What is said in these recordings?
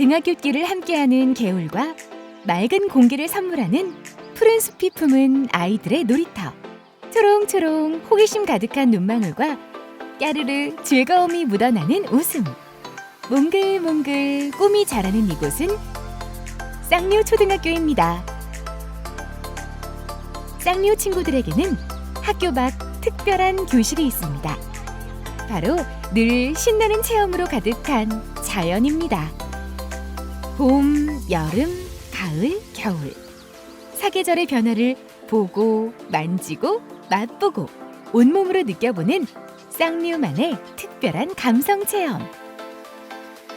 등하굣길을 함께하는 개울과 맑은 공기를 선물하는 푸른 숲이 품은 아이들의 놀이터. 초롱초롱 호기심 가득한 눈망울과 까르르 즐거움이 묻어나는 웃음. 몽글몽글 꿈이 자라는 이곳은 쌍류 초등학교입니다. 쌍류 친구들에게는 학교 밖 특별한 교실이 있습니다. 바로 늘 신나는 체험으로 가득한 자연입니다. 봄, 여름, 가을, 겨울. 사계절의 변화를 보고, 만지고, 맛보고, 온몸으로 느껴보는 쌍류만의 특별한 감성 체험.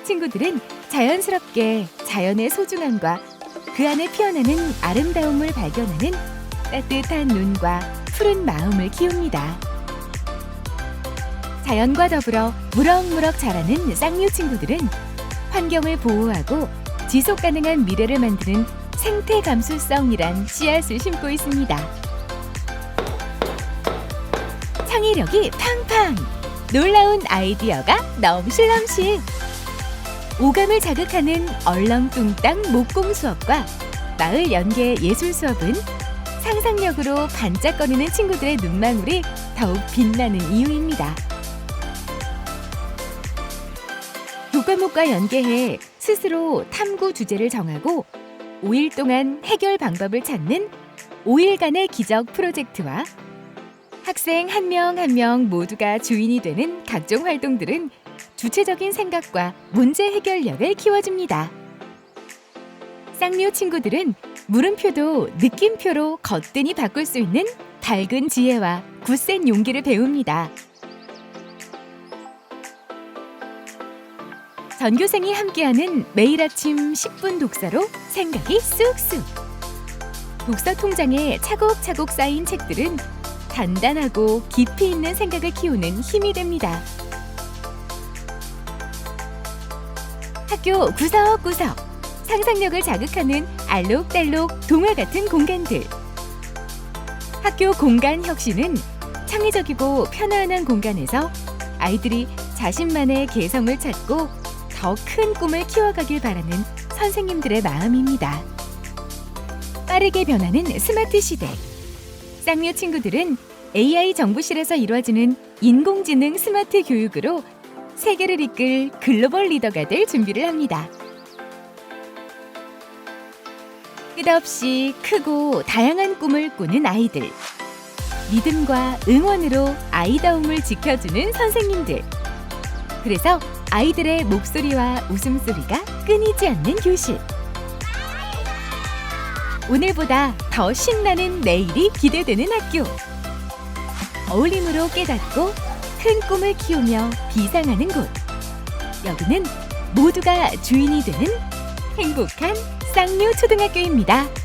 친구들은 자연스럽게 자연의 소중함과 그 안에 피어나는 아름다움을 발견하는 따뜻한 눈과 푸른 마음을 키웁니다. 자연과 더불어 무럭무럭 자라는 쌍류 친구들은 환경을 보호하고 지속 가능한 미래를 만드는 생태 감수성이란 씨앗을 심고 있습니다. 창의력이 팡팡! 놀라운 아이디어가 넘실넘실! 오감을 자극하는 얼렁뚱땅 목공 수업과 마을 연계 예술 수업은 상상력으로 반짝거리는 친구들의 눈망울이 더욱 빛나는 이유입니다. 교과목과 연계해 스스로 탐구 주제를 정하고 5일 동안 해결 방법을 찾는 5일간의 기적 프로젝트와 학생 한명 한 명 모두가 주인이 되는 각종 활동들은 주체적인 생각과 문제 해결력을 키워줍니다. 쌍류 친구들은 물음표도 느낌표로 거뜬히 바꿀 수 있는 밝은 지혜와 굳센 용기를 배웁니다. 전교생이 함께하는 매일 아침 10분 독서로 생각이 쑥쑥. 독서 통장에 차곡차곡 쌓인 책들은 단단하고 깊이 있는 생각을 키우는 힘이 됩니다. 학교 구석구석 상상력을 자극하는 알록달록 동화 같은 공간들. 학교 공간 혁신은 창의적이고 편안한 공간에서 아이들이 자신만의 개성을 찾고 더 큰 꿈을 키워가길 바라는 선생님들의 마음입니다. 빠르게 변하는 스마트 시대. 쌍류 친구들은 AI 정부실에서 이루어지는 인공지능 스마트 교육으로 세계를 이끌 글로벌 리더가 될 준비를 합니다. 끝없이 크고 다양한 꿈을 꾸는 아이들. 믿음과 응원으로 아이다움을 지켜주는 선생님들. 그래서 아이들의 목소리와 웃음소리가 끊이지 않는 교실. 오늘보다 더 신나는 내일이 기대되는 학교. 어울림으로 깨닫고 큰 꿈을 키우며 비상하는 곳. 여기는 모두가 주인이 되는 행복한 쌍류 초등학교입니다.